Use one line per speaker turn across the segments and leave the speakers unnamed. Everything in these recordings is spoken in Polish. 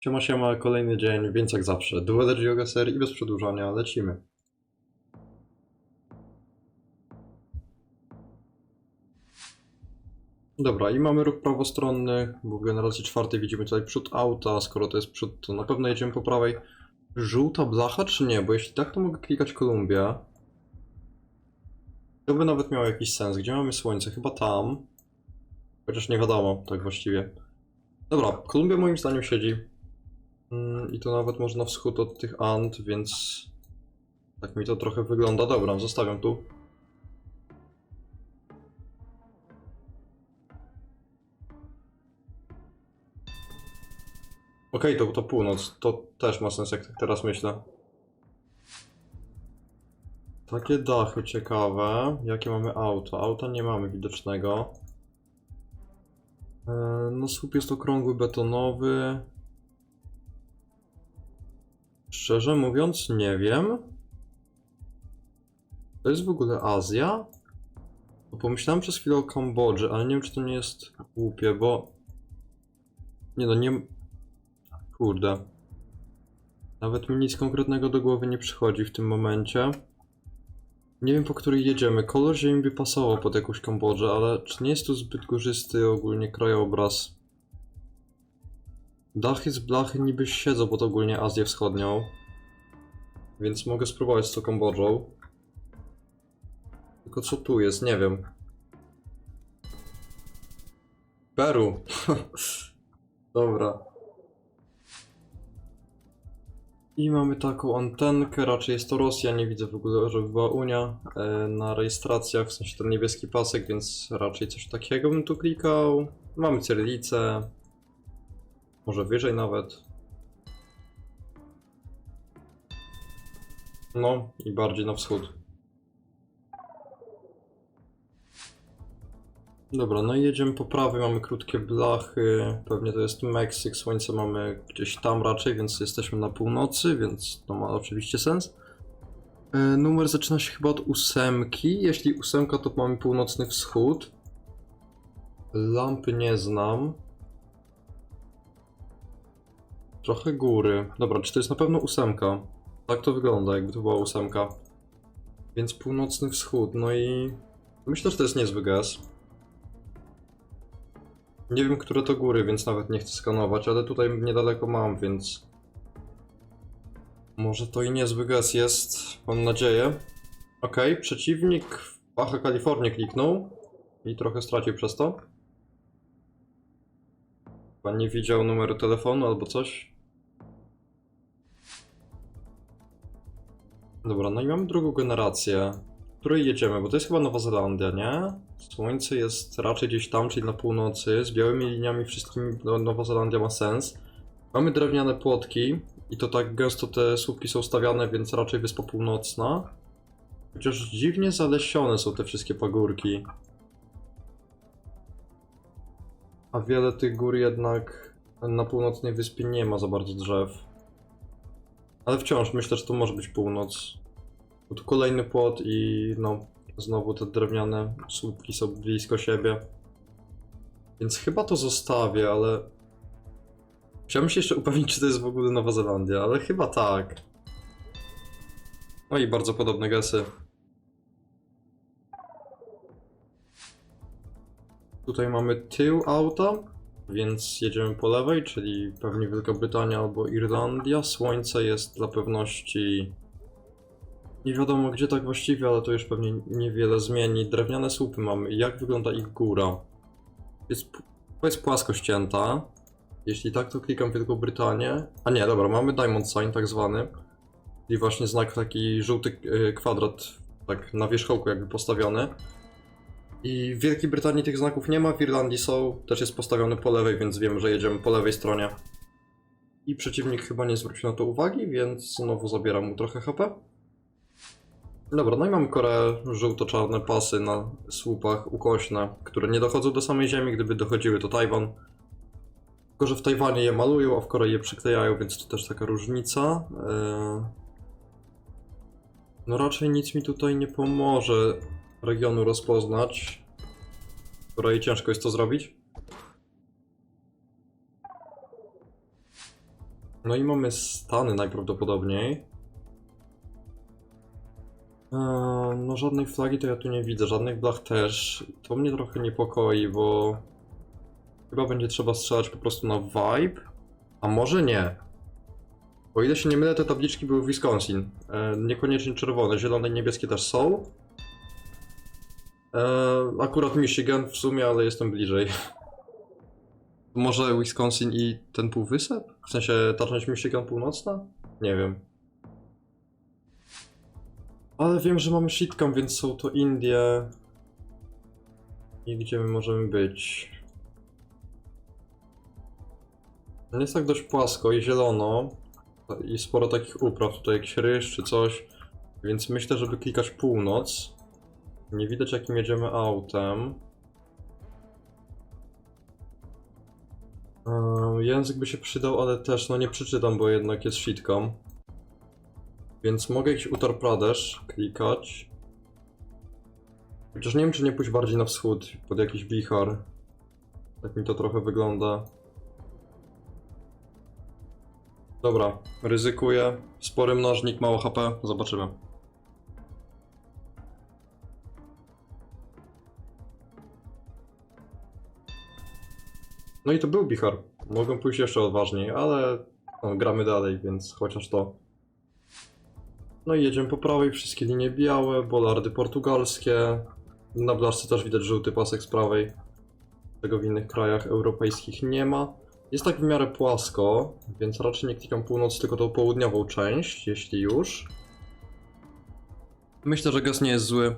Siema, siema, kolejny dzień, więc jak zawsze, Dueler Yoga Ser i bez przedłużania lecimy. Dobra, i mamy ruch prawostronny, bo w generacji czwartej widzimy tutaj przód auta, skoro to jest przód, to na pewno jedziemy po prawej. Żółta blacha czy nie? Bo jeśli tak, to mogę klikać Kolumbię. To by nawet miało jakiś sens. Gdzie mamy słońce? Chyba tam. Chociaż nie wiadomo, tak właściwie. Dobra, Kolumbia moim zdaniem siedzi. Mm, I to nawet można wschód od tych Ant, więc tak mi to trochę wygląda. Dobra, zostawiam tu. Okej, to, to północ. To też ma sens, jak tak teraz myślę. Takie dachy ciekawe. Jakie mamy auto? Auta nie mamy widocznego. E, No słup jest okrągły, betonowy. Szczerze mówiąc, nie wiem. To jest w ogóle Azja? Bo pomyślałem przez chwilę o Kambodży, ale nie wiem, czy to nie jest głupie, bo... Nie no, nie... Kurde. Nawet mi nic konkretnego do głowy nie przychodzi w tym momencie. Nie wiem, po której jedziemy. Kolor ziemi by pasował pod jakąś Kambodżę, ale czy nie jest tu zbyt górzysty ogólnie krajobraz? Dachy z blachy niby siedzą pod ogólnie Azję Wschodnią. Więc mogę spróbować z tą Kambodżą. Tylko co tu jest? Nie wiem. Peru. Dobra. I mamy taką antenkę, raczej jest to Rosja, nie widzę w ogóle, żeby była Unia e, na rejestracjach, w sensie ten niebieski pasek, więc raczej coś takiego bym tu klikał. Mamy cyrylicę, może wyżej nawet. No i bardziej na wschód. Dobra, no i jedziemy po prawej, mamy krótkie blachy, pewnie to jest Meksyk, słońce mamy gdzieś tam raczej, więc jesteśmy na północy, więc to ma oczywiście sens. E, numer zaczyna się chyba od ósemki, jeśli ósemka to mamy północny wschód. Lampy nie znam. Trochę góry. Dobra, czy to jest na pewno ósemka? Tak to wygląda, jakby to była ósemka. Więc północny wschód, no i... Myślę, że to jest niezły gaz. Nie wiem, które to góry, więc nawet nie chcę skanować, ale tutaj niedaleko mam, więc... Może to i niezły gaz jest, mam nadzieję. Okej, przeciwnik w Baja Kalifornię kliknął i trochę stracił przez to. Chyba nie widział numeru telefonu albo coś. Dobra, no i mamy drugą generację, której jedziemy, bo to jest chyba Nowa Zelandia, nie? Słońce jest raczej gdzieś tam, czyli na północy, z białymi liniami wszystkimi no, Nowa Zelandia ma sens. Mamy drewniane płotki i to tak gęsto te słupki są stawiane, więc raczej Wyspa Północna. Chociaż dziwnie zalesione są te wszystkie pagórki. A wiele tych gór jednak na północnej wyspie nie ma za bardzo drzew. Ale wciąż myślę, że to może być północ. Bo tu kolejny płot i no, znowu te drewniane słupki są blisko siebie. Więc chyba to zostawię, ale... Chciałbym się jeszcze upewnić, czy to jest w ogóle Nowa Zelandia, ale chyba tak. No i bardzo podobne gesy. Tutaj mamy tył auta, więc jedziemy po lewej, czyli pewnie Wielka Brytania albo Irlandia. Słońce jest dla pewności nie wiadomo gdzie tak właściwie, ale to już pewnie niewiele zmieni. Drewniane słupy mamy. Jak wygląda ich góra? Jest, jest płasko ścięta. Jeśli tak, to klikam Wielką Brytanię. A nie, dobra, mamy Diamond Sign tak zwany. Czyli właśnie znak taki żółty y, kwadrat, tak na wierzchołku jakby postawiony. I w Wielkiej Brytanii tych znaków nie ma, w Irlandii są, też jest postawiony po lewej, więc wiemy, że jedziemy po lewej stronie. I przeciwnik chyba nie zwrócił na to uwagi, więc znowu zabieram mu trochę HP. Dobra, no i mamy korę żółto-czarne pasy na słupach ukośne, które nie dochodzą do samej ziemi, gdyby dochodziły to Tajwan. Tylko, że w Tajwanie je malują, a w Korei je przyklejają, więc to też taka różnica. Eee, No raczej nic mi tutaj nie pomoże regionu rozpoznać. Korei ciężko jest to zrobić. No i mamy Stany najprawdopodobniej. Eee, No żadnej flagi to ja tu nie widzę, żadnych blach też. To mnie trochę niepokoi, bo chyba będzie trzeba strzelać po prostu na vibe, a może nie. O ile się nie mylę, te tabliczki były w Wisconsin. E, niekoniecznie czerwone, zielone i niebieskie też są. E, akurat Michigan w sumie, ale jestem bliżej. Może Wisconsin i ten półwysep? W sensie ta część Michigan północna? Nie wiem. Ale wiem, że mamy shitcam, więc są to Indie. I gdzie my możemy być? Jest tak dość płasko i zielono. I sporo takich upraw, tutaj jakiś ryż czy coś. Więc myślę, żeby klikać północ. Nie widać jakim jedziemy autem. Eee, Język by się przydał, ale też no nie przeczytam, bo jednak jest shitcam. Więc mogę jakiś Uttar Pradesh klikać. Chociaż nie wiem, czy nie pójść bardziej na wschód, pod jakiś Bihar. Tak mi to trochę wygląda. Dobra, ryzykuję. Spory mnożnik, mało HP, zobaczymy. No i to był Bihar. Mogą pójść jeszcze odważniej, ale no, gramy dalej, więc chociaż to. No i jedziemy po prawej, wszystkie linie białe, bolardy portugalskie. Na blaszce też widać żółty pasek z prawej. Tego w innych krajach europejskich nie ma. Jest tak w miarę płasko, więc raczej nie klikam północ, tylko tą południową część, jeśli już. Myślę, że gaz nie jest zły.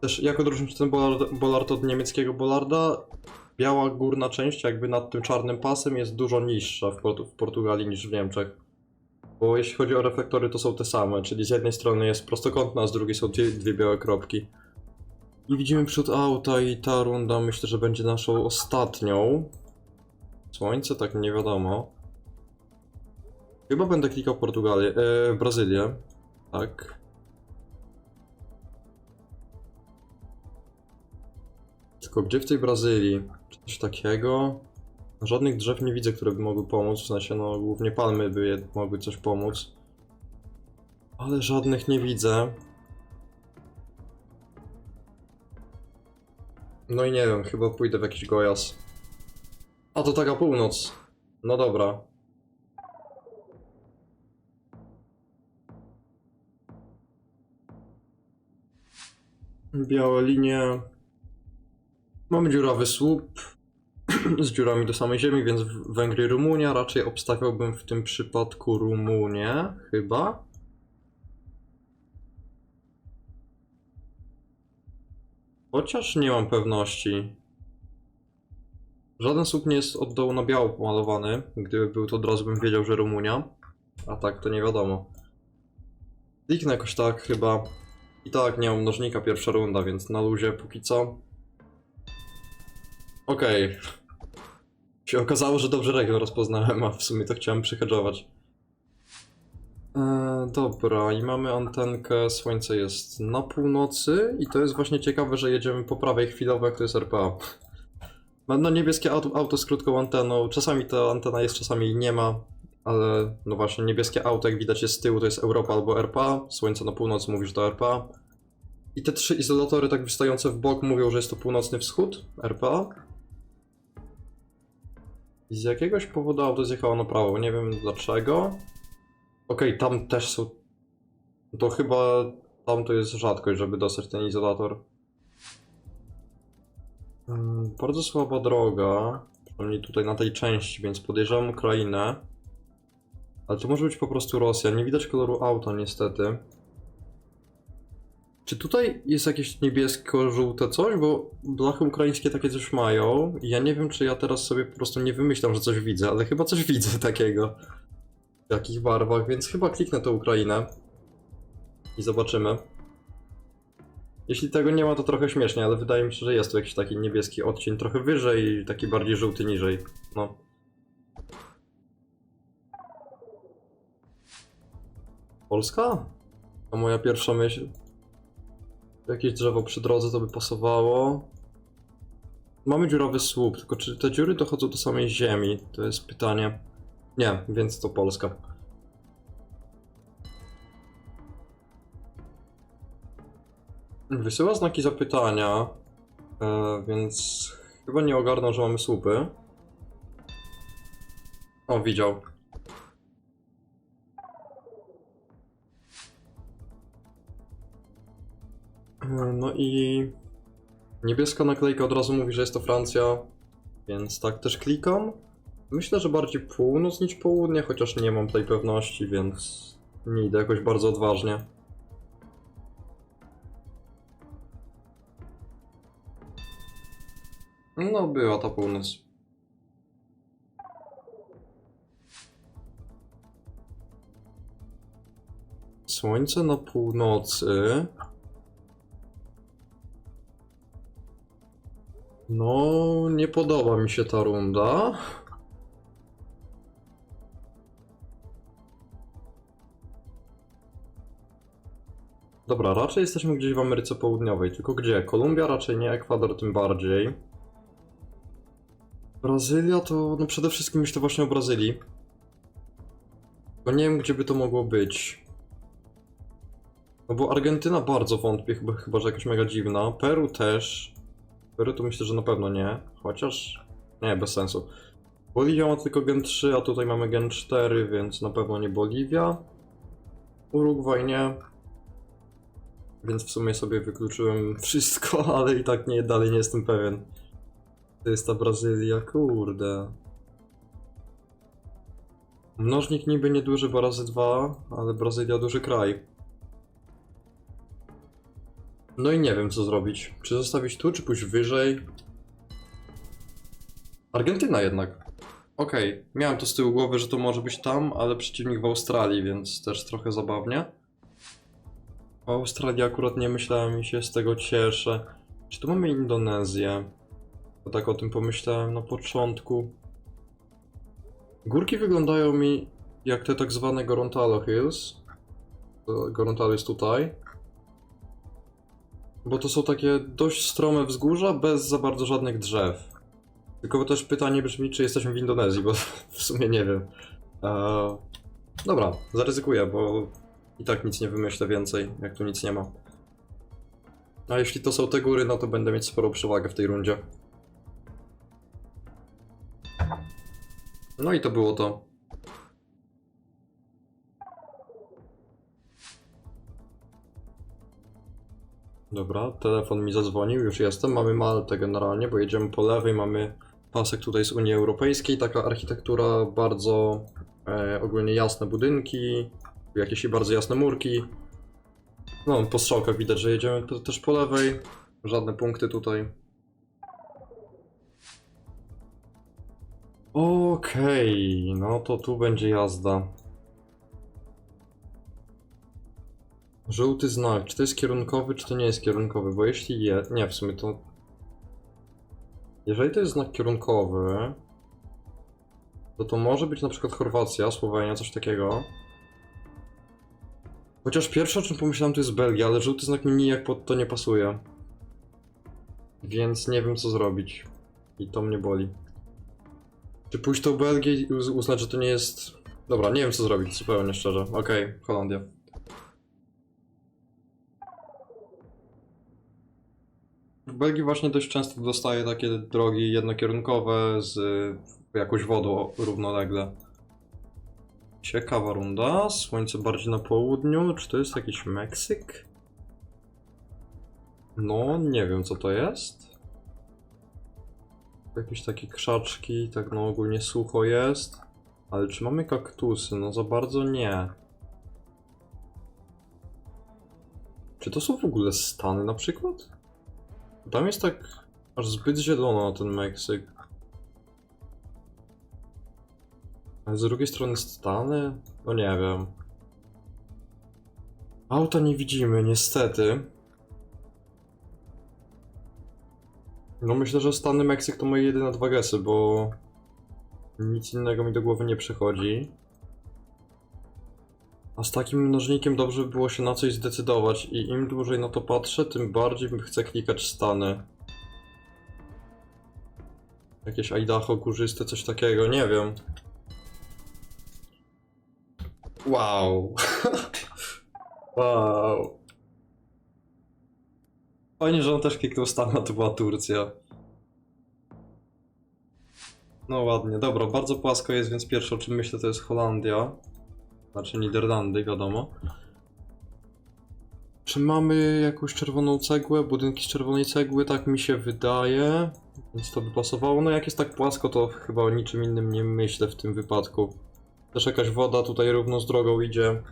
Też jak odróżnić ten bolard, bolard od niemieckiego bolarda? Biała górna część, jakby nad tym czarnym pasem, jest dużo niższa w, w Portugalii niż w Niemczech. Bo jeśli chodzi o reflektory, to są te same, czyli z jednej strony jest prostokątna, a z drugiej są dwie, dwie białe kropki. I widzimy przód auta i ta runda myślę, że będzie naszą ostatnią. Słońce? Tak, nie wiadomo. Chyba będę klikał Portugalię, e, Brazylię. Tak. Tylko gdzie w tej Brazylii? Czy coś takiego? Żadnych drzew nie widzę, które by mogły pomóc, w sensie no głównie palmy by mogły coś pomóc. Ale żadnych nie widzę. No i nie wiem, chyba pójdę w jakiś gojas. A to taka północ. No dobra. Białe linie. Mamy dziurawy słup z dziurami do samej ziemi, więc Węgry i Rumunia. Raczej obstawiałbym w tym przypadku Rumunię, chyba. Chociaż nie mam pewności. Żaden słup nie jest od dołu na biało pomalowany. Gdyby był, to od razu bym wiedział, że Rumunia. A tak, to nie wiadomo. Kliknę jakoś tak chyba. I tak, nie mam mnożnika pierwsza runda, więc na luzie póki co. Okej. Się okazało, że dobrze region rozpoznałem, a w sumie to chciałem przyhedżować. Eee, dobra, i mamy antenkę, słońce jest na północy i to jest właśnie ciekawe, że jedziemy po prawej chwilowo, jak to jest RPA. No, no niebieskie auto, auto z krótką anteną, czasami ta antena jest, czasami jej nie ma, ale no właśnie niebieskie auto, jak widać jest z tyłu, to jest Europa albo RPA, słońce na północy mówi, że to RPA. I te trzy izolatory tak wystające w bok mówią, że jest to północny wschód, RPA. Z jakiegoś powodu auto zjechało na prawo, nie wiem dlaczego. Okej, tam też są. To chyba tam to jest rzadkość, żeby dostać ten izolator. Mm, Bardzo słaba droga. Przynajmniej tutaj na tej części, więc podejrzewam Ukrainę. Ale to może być po prostu Rosja. Nie widać koloru auta, niestety. Czy tutaj jest jakieś niebiesko-żółte coś? Bo blachy ukraińskie takie coś mają. Ja nie wiem, czy ja teraz sobie po prostu nie wymyślam, że coś widzę, ale chyba coś widzę takiego. W jakich barwach, więc chyba kliknę tę Ukrainę. I zobaczymy. Jeśli tego nie ma, to trochę śmiesznie, ale wydaje mi się, że jest tu jakiś taki niebieski odcień trochę wyżej i taki bardziej żółty niżej. No. Polska? To moja pierwsza myśl. Jakieś drzewo przy drodze to by pasowało. Mamy dziurawy słup, tylko czy te dziury dochodzą do samej ziemi? To jest pytanie. Nie, więc to Polska. Wysyła znaki zapytania, e, więc chyba nie ogarnął, że mamy słupy. O, widział. No i niebieska naklejka od razu mówi, że jest to Francja, więc tak też klikam. Myślę, że bardziej północ niż południe, chociaż nie mam tej pewności, więc nie idę jakoś bardzo odważnie. No, była ta północ. Słońce na północy. No, nie podoba mi się ta runda. Dobra, raczej jesteśmy gdzieś w Ameryce Południowej, tylko gdzie? Kolumbia raczej nie, Ekwador tym bardziej. Brazylia to, no przede wszystkim myślę właśnie o Brazylii. Bo nie wiem, gdzie by to mogło być. No bo Argentyna bardzo wątpię, chyba, chyba że jakaś mega dziwna. Peru też. To myślę, że na pewno nie. Chociaż... Nie, bez sensu. Boliwia ma tylko Gen 3, a tutaj mamy Gen 4, więc na pewno nie Boliwia. Urugwaj nie. Więc w sumie sobie wykluczyłem wszystko, ale i tak nie, dalej nie jestem pewien. To jest ta Brazylia, kurde. Mnożnik niby nieduży, bo razy dwa, ale Brazylia duży kraj. No i nie wiem co zrobić. Czy zostawić tu, czy pójść wyżej? Argentyna jednak. Okej, miałem to z tyłu głowy, że to może być tam, ale przeciwnik w Australii, więc też trochę zabawnie. O Australii akurat nie myślałem i się z tego cieszę. Czy tu mamy Indonezję? Bo tak o tym pomyślałem na początku. Górki wyglądają mi jak te tak zwane Gorontalo Hills. To Gorontalo jest tutaj. Bo to są takie dość strome wzgórza bez za bardzo żadnych drzew. Tylko też pytanie brzmi, czy jesteśmy w Indonezji, bo w sumie nie wiem. Eee, dobra, zaryzykuję, bo i tak nic nie wymyślę więcej, jak tu nic nie ma. A jeśli to są te góry, no to będę mieć sporą przewagę w tej rundzie. No i to było to. Dobra, telefon mi zadzwonił, już jestem. Mamy Maltę generalnie, bo jedziemy po lewej, mamy pasek tutaj z Unii Europejskiej, taka architektura bardzo e, ogólnie jasne budynki, jakieś bardzo jasne murki. No, po strzałkach widać, że jedziemy t- też po lewej. Żadne punkty tutaj. Okej, no to tu będzie jazda. Żółty znak, czy to jest kierunkowy, czy to nie jest kierunkowy? Bo jeśli je... Nie, w sumie to... Jeżeli to jest znak kierunkowy, to to może być na przykład Chorwacja, Słowenia, coś takiego. Chociaż pierwsze o czym pomyślałem to jest Belgia, ale żółty znak mi nijak pod to nie pasuje. Więc nie wiem co zrobić. I to mnie boli. Czy pójść tą Belgię i uz- uznać, że to nie jest... Dobra, nie wiem co zrobić, zupełnie szczerze. Okej, Holandia. W Belgii właśnie dość często dostaję takie drogi jednokierunkowe z y, jakąś wodą równolegle. Ciekawa runda. Słońce bardziej na południu. Czy to jest jakiś Meksyk? No, nie wiem co to jest. Jakieś takie krzaczki, tak no ogólnie sucho jest. Ale czy mamy kaktusy? No za bardzo nie. Czy to są w ogóle Stany na przykład? Tam jest tak aż zbyt zielono ten Meksyk. Ale z drugiej strony Stany? No nie wiem. Auta nie widzimy, niestety. No myślę, że Stany, Meksyk to moje jedyne dwa gesy, bo nic innego mi do głowy nie przychodzi. A z takim mnożnikiem dobrze by było się na coś zdecydować i im dłużej na to patrzę, tym bardziej bym chcę klikać Stany. Jakieś Idaho górzyste, coś takiego, nie wiem. Wow. wow. Fajnie, że on też kliknął stan, a to była Turcja. No ładnie, dobra, bardzo płasko jest, więc pierwsze o czym myślę to jest Holandia. Znaczy Niderlandy, wiadomo. Czy mamy jakąś czerwoną cegłę? Budynki z czerwonej cegły, tak mi się wydaje. Więc to by pasowało. No jak jest tak płasko, to chyba o niczym innym nie myślę w tym wypadku. Też jakaś woda tutaj równo z drogą idzie.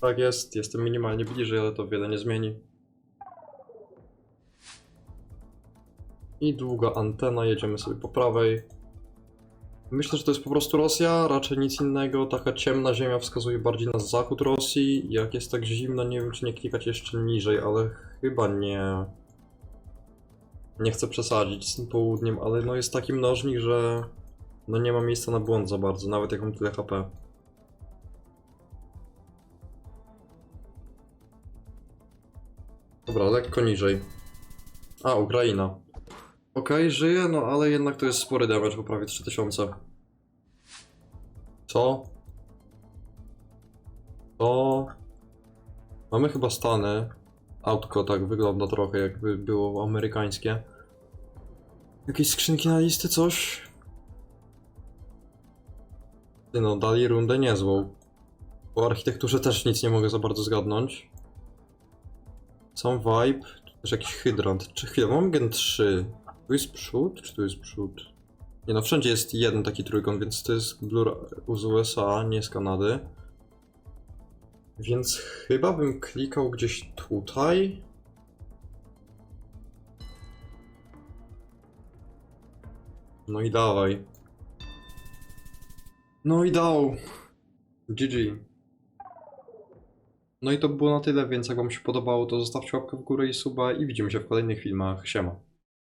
Tak jest, jestem minimalnie bliżej, ale to wiele nie zmieni. I długa antena, jedziemy sobie po prawej. Myślę, że to jest po prostu Rosja, raczej nic innego. Taka ciemna ziemia wskazuje bardziej na zachód Rosji. Jak jest tak zimno, nie wiem czy nie klikać jeszcze niżej, ale chyba nie. Nie chcę przesadzić z tym południem, ale no jest taki mnożnik, że no nie ma miejsca na błąd za bardzo, nawet jak mam tyle HP. Dobra, lekko niżej. A, Ukraina. Okej, żyje, no ale jednak to jest spory damage, bo prawie 3000. Co? To... Mamy chyba Stany. Autko tak wygląda trochę jakby było amerykańskie. Jakieś skrzynki na listy, coś? No, dali rundę niezłą. Po architekturze też nic nie mogę za bardzo zgadnąć. Sam vibe, tu też jakiś hydrant. Czy chwilę, mam gen 3. Tu jest przód, czy tu jest przód? Nie no, wszędzie jest jeden taki trójkąt, więc to jest blur z USA, nie z Kanady. Więc chyba bym klikał gdzieś tutaj. No i dawaj. No i dał. GG. No i to było na tyle, więc jak wam się podobało, to zostawcie łapkę w górę i suba i widzimy się w kolejnych filmach. Siema.